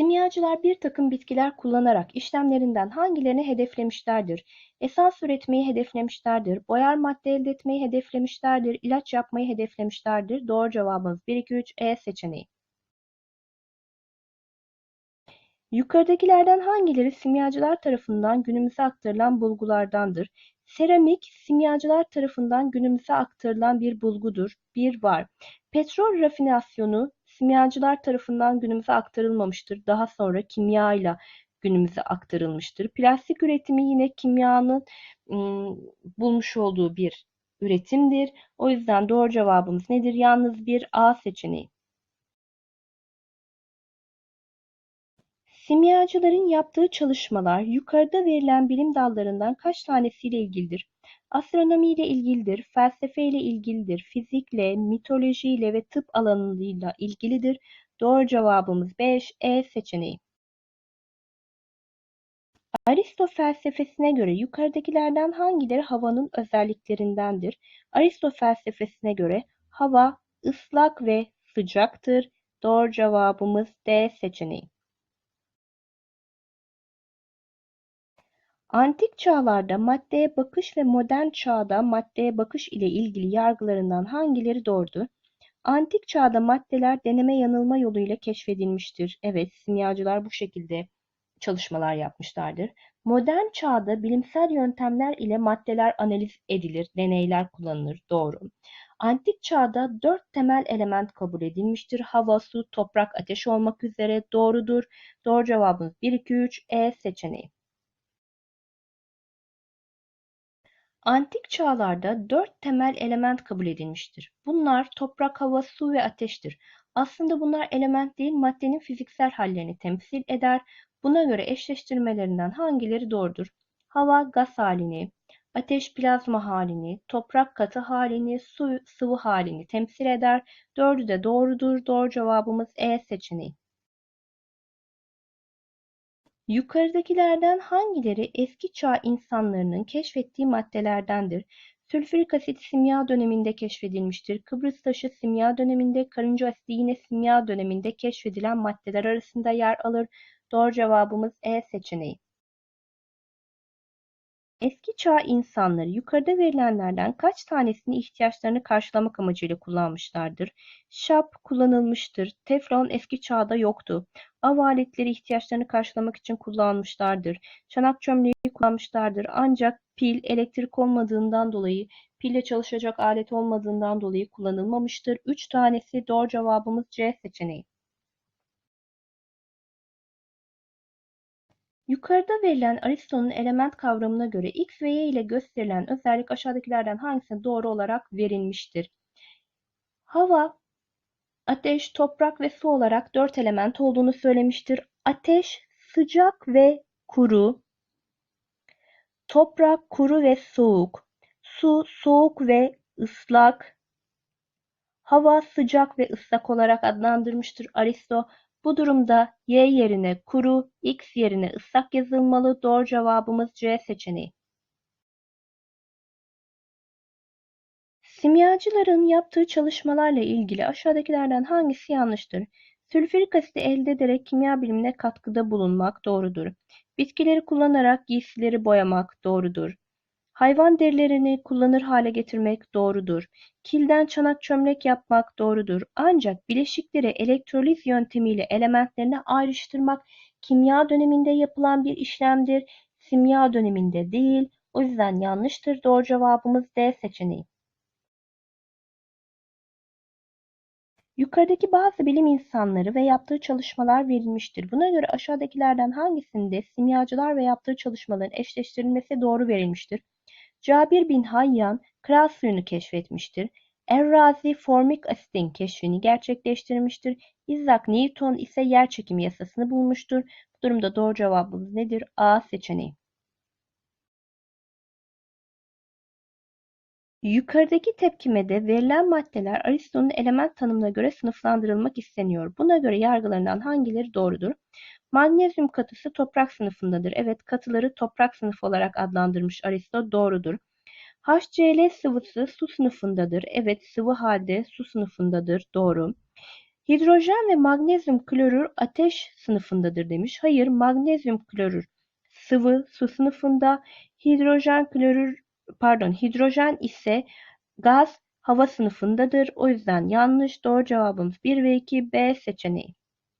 Simyacılar bir takım bitkiler kullanarak işlemlerinden hangilerini hedeflemişlerdir? Esans üretmeyi hedeflemişlerdir, boyar madde elde etmeyi hedeflemişlerdir, ilaç yapmayı hedeflemişlerdir. Doğru cevabımız 1, 2, 3 E seçeneği. Yukarıdakilerden hangileri simyacılar tarafından günümüze aktarılan bulgulardandır? Seramik, simyacılar tarafından günümüze aktarılan bir bulgudur. Bir var. Petrol rafinasyonu simyacılar tarafından günümüze aktarılmamıştır. Daha sonra kimya ile günümüze aktarılmıştır. Plastik üretimi yine kimyanın ım, bulmuş olduğu bir üretimdir. O yüzden doğru cevabımız nedir? Yalnız bir A seçeneği. Simyacıların yaptığı çalışmalar yukarıda verilen bilim dallarından kaç tanesiyle ilgilidir? Astronomi ile ilgilidir, felsefe ile ilgilidir, fizikle, mitolojiyle ve tıp alanıyla ilgilidir. Doğru cevabımız 5, E seçeneği. Aristo felsefesine göre yukarıdakilerden hangileri havanın özelliklerindendir? Aristo felsefesine göre hava ıslak ve sıcaktır. Doğru cevabımız D seçeneği. Antik çağlarda maddeye bakış ve modern çağda maddeye bakış ile ilgili yargılarından hangileri doğrudur? Antik çağda maddeler deneme yanılma yoluyla keşfedilmiştir. Evet, simyacılar bu şekilde çalışmalar yapmışlardır. Modern çağda bilimsel yöntemler ile maddeler analiz edilir, deneyler kullanılır. Doğru. Antik çağda dört temel element kabul edilmiştir. Hava, su, toprak, ateş olmak üzere doğrudur. Doğru cevabımız 1, 2, 3 E seçeneği. Antik çağlarda dört temel element kabul edilmiştir. Bunlar toprak, hava, su ve ateştir. Aslında bunlar element değil, maddenin fiziksel hallerini temsil eder. Buna göre eşleştirmelerinden hangileri doğrudur? Hava gaz halini, ateş plazma halini, toprak katı halini, su sıvı halini temsil eder. Dördü de doğrudur. Doğru cevabımız E seçeneği. Yukarıdakilerden hangileri eski çağ insanlarının keşfettiği maddelerdendir? Sülfürik asit simya döneminde keşfedilmiştir. Kıbrıs taşı simya döneminde, karınca asidi yine simya döneminde keşfedilen maddeler arasında yer alır. Doğru cevabımız E seçeneği. Eski çağ insanları yukarıda verilenlerden kaç tanesini ihtiyaçlarını karşılamak amacıyla kullanmışlardır? Şap kullanılmıştır. Teflon eski çağda yoktu. Av aletleri ihtiyaçlarını karşılamak için kullanmışlardır. Çanak çömleği kullanmışlardır. Ancak pil elektrik olmadığından dolayı, pille çalışacak alet olmadığından dolayı kullanılmamıştır. Üç tanesi doğru cevabımız C seçeneği. Yukarıda verilen Aristo'nun element kavramına göre X ve Y ile gösterilen özellik aşağıdakilerden hangisine doğru olarak verilmiştir? Hava, ateş, toprak ve su olarak dört element olduğunu söylemiştir. Ateş sıcak ve kuru, toprak kuru ve soğuk, su soğuk ve ıslak, hava sıcak ve ıslak olarak adlandırmıştır Aristo. Bu durumda y yerine kuru, x yerine ıslak yazılmalı. Doğru cevabımız C seçeneği. Simyacıların yaptığı çalışmalarla ilgili aşağıdakilerden hangisi yanlıştır? Sülfürik asiti elde ederek kimya bilimine katkıda bulunmak doğrudur. Bitkileri kullanarak giysileri boyamak doğrudur. Hayvan derilerini kullanır hale getirmek doğrudur. Kilden çanak çömlek yapmak doğrudur. Ancak bileşikleri elektroliz yöntemiyle elementlerini ayrıştırmak kimya döneminde yapılan bir işlemdir. Simya döneminde değil. O yüzden yanlıştır. Doğru cevabımız D seçeneği. Yukarıdaki bazı bilim insanları ve yaptığı çalışmalar verilmiştir. Buna göre aşağıdakilerden hangisinde simyacılar ve yaptığı çalışmaların eşleştirilmesi doğru verilmiştir? Cabir bin Hayyan kral suyunu keşfetmiştir. Er-Razi formik asitin keşfini gerçekleştirmiştir. Isaac Newton ise yerçekimi yasasını bulmuştur. Bu durumda doğru cevabımız nedir? A seçeneği. Yukarıdaki tepkimede verilen maddeler Aristo'nun element tanımına göre sınıflandırılmak isteniyor. Buna göre yargılarından hangileri doğrudur? Magnezyum katısı toprak sınıfındadır. Evet katıları toprak sınıfı olarak adlandırmış Aristo doğrudur. HCl sıvısı su sınıfındadır. Evet sıvı halde su sınıfındadır. Doğru. Hidrojen ve magnezyum klorür ateş sınıfındadır demiş. Hayır, magnezyum klorür sıvı, su sınıfında. Hidrojen klorür, pardon, hidrojen ise gaz, hava sınıfındadır. O yüzden yanlış. Doğru cevabımız 1 ve 2 B seçeneği.